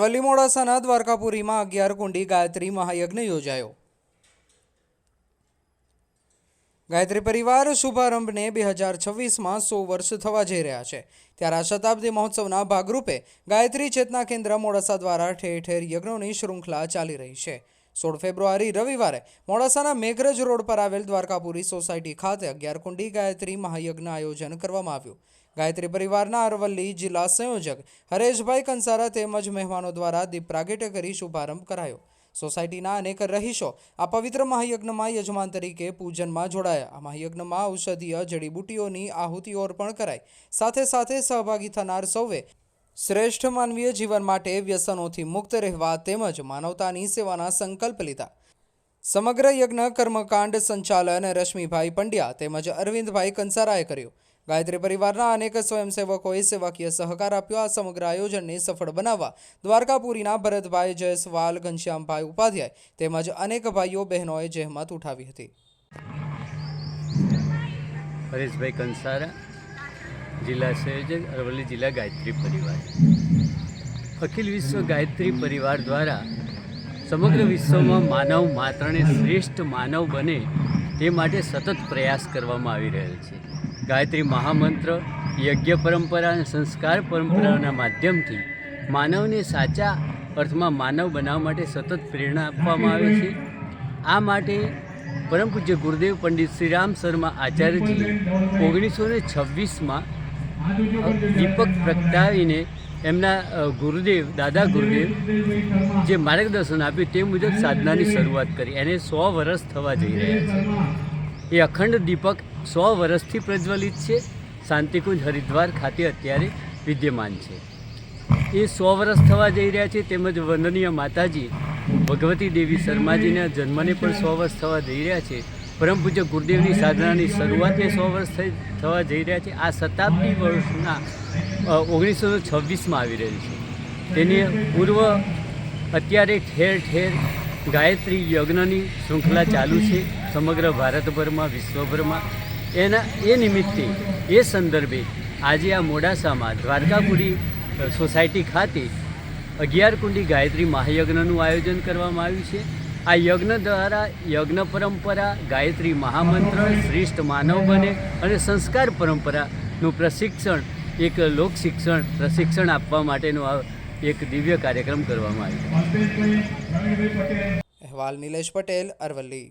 અરવલ્લી મોડાસાના દ્વારકાપુરીમાં અગિયાર કુંડી ગાયત્રી મહાયજ્ઞ યોજાયો. ગાયત્રી પરિવાર શુભારંભને બે હજાર છવ્વીસમાં સો વર્ષ થવા જઈ રહ્યા છે. ત્યારે આ શતાબ્દી મહોત્સવના ભાગરૂપે ગાયત્રી ચેતના કેન્દ્ર મોડાસા દ્વારા ઠેર ઠેર યજ્ઞોની શૃંખલા ચાલી રહી છે. સોળ ફેબ્રુઆરી રવિવારે મોડાસાના મેઘરજ રોડ પર આવેલ દ્વારકાપુરી સોસાયટી ખાતે અગિયાર કુંડી ગાયત્રી મહાયજ્ઞ આયોજન કરવામાં આવ્યું. ગાયત્રી પરિવારના અરવલ્લી જિલ્લા સંયોજક હરેશભાઈ કંસારા તેમજ મહેમાનો દ્વારા દીપ પ્રાગટ્ય કરી શુભારંભ કરાયો. સોસાયટીના અનેક રહીશો આ પવિત્ર મહાયજ્ઞમાં યજમાન તરીકે પૂજનમાં જોડાયા. આ મહાયજ્ઞમાં ઔષધીય જડીબુટીઓની આહુતિઓ અર્પણ કરાઈ. સાથે સાથે સહભાગી થનાર સૌએ શ્રેષ્ઠ માનવીય જીવન માટે વ્યસનોથી મુક્ત રહેવા તેમજ માનવતાની સેવાના સંકલ્પ લીધા. સમગ્ર યજ્ઞ, કર્મકાંડ સંચાલન રશ્મિભાઈ પંડ્યા તેમજ અરવિંદભાઈ કંસારાએ કર્યું. ગાયત્રી પરિવારના અનેક સ્વયંસેવકોએ સેવાકીય સહકાર આપ્યો. આ સમગ્ર આયોજનને સફળ બનાવવા દ્વારકાપુરીના ભરતભાઈ જયસ્વાલ, ઘનશ્યામભાઈ ઉપાધ્યાય તેમજ અનેક ભાઈઓ બહેનોએ જહેમત ઉઠાવી હતી. હરેશભાઈ કંસારા. જિલ્લા સંયોજક અરવલ્લી જિલ્લા ગાયત્રી પરિવાર. અખિલ વિશ્વ ગાયત્રી પરિવાર દ્વારા સમગ્ર વિશ્વમાં માનવ માત્રને શ્રેષ્ઠ માનવ બને તે માટે સતત પ્રયાસ કરવામાં આવી રહેલ છે. ગાયત્રી મહામંત્ર, યજ્ઞ પરંપરા અને સંસ્કાર પરંપરાના માધ્યમથી માનવને સાચા અર્થમાં માનવ બનાવવા માટે સતત પ્રેરણા આપવામાં આવે છે. આ માટે પરમ પૂજ્ય ગુરુદેવ પંડિત શ્રીરામ શર્મા આચાર્યજી ઓગણીસો ને છવ્વીસમાં દીપક પ્રગટાવીને એમના ગુરુદેવ, દાદા ગુરુદેવ જે માર્ગદર્શન આપ્યું તે મુજબ સાધનાની શરૂઆત કરી. એને સો વર્ષ થવા જઈ રહ્યા છે. એ અખંડ દીપક સો વર્ષથી પ્રજ્વલિત છે. શાંતિકુંજ હરિદ્વાર ખાતે અત્યારે વિદ્યમાન છે. એ સો વર્ષ થવા જઈ રહ્યા છે. તેમજ વંદનીય માતાજી ભગવતી દેવી શર્માજીના જન્મને પણ સો વર્ષ થવા જઈ રહ્યા છે. પરમ પૂજ્ય ગુરુદેવની સાધનાની શરૂઆત સો વર્ષ થઈ થવા જઈ રહ્યા છે. આ શતાબ્દી વર્ષના ઓગણીસો છવ્વીસમાં આવી રહ્યું છે. તેની પૂર્વ અત્યારે ઠેર ઠેર ગાયત્રી યજ્ઞની શૃંખલા ચાલુ છે સમગ્ર ભારતભરમાં, વિશ્વભરમાં. એના, એ નિમિત્તે, એ સંદર્ભે આજે આ મોડાસામાં દ્વારકાપુરી સોસાયટી ખાતે અગિયાર કુંડી ગાયત્રી મહાયજ્ઞનું આયોજન કરવામાં આવ્યું છે. આ યજ્ઞ દ્વારા યજ્ઞ પરંપરા ગાયત્રી મહામંત્ર શ્રેષ્ઠ માનવ બને અને સંસ્કાર પરંપરાનું પ્રશિક્ષણ એક લોક શિક્ષણ પ્રશિક્ષણ આપવા માટેનો આ એક દિવ્ય કાર્યક્રમ કરવામાં આવ્યો. અહેવાલ નિલેશ પટેલ અરવલ્લી.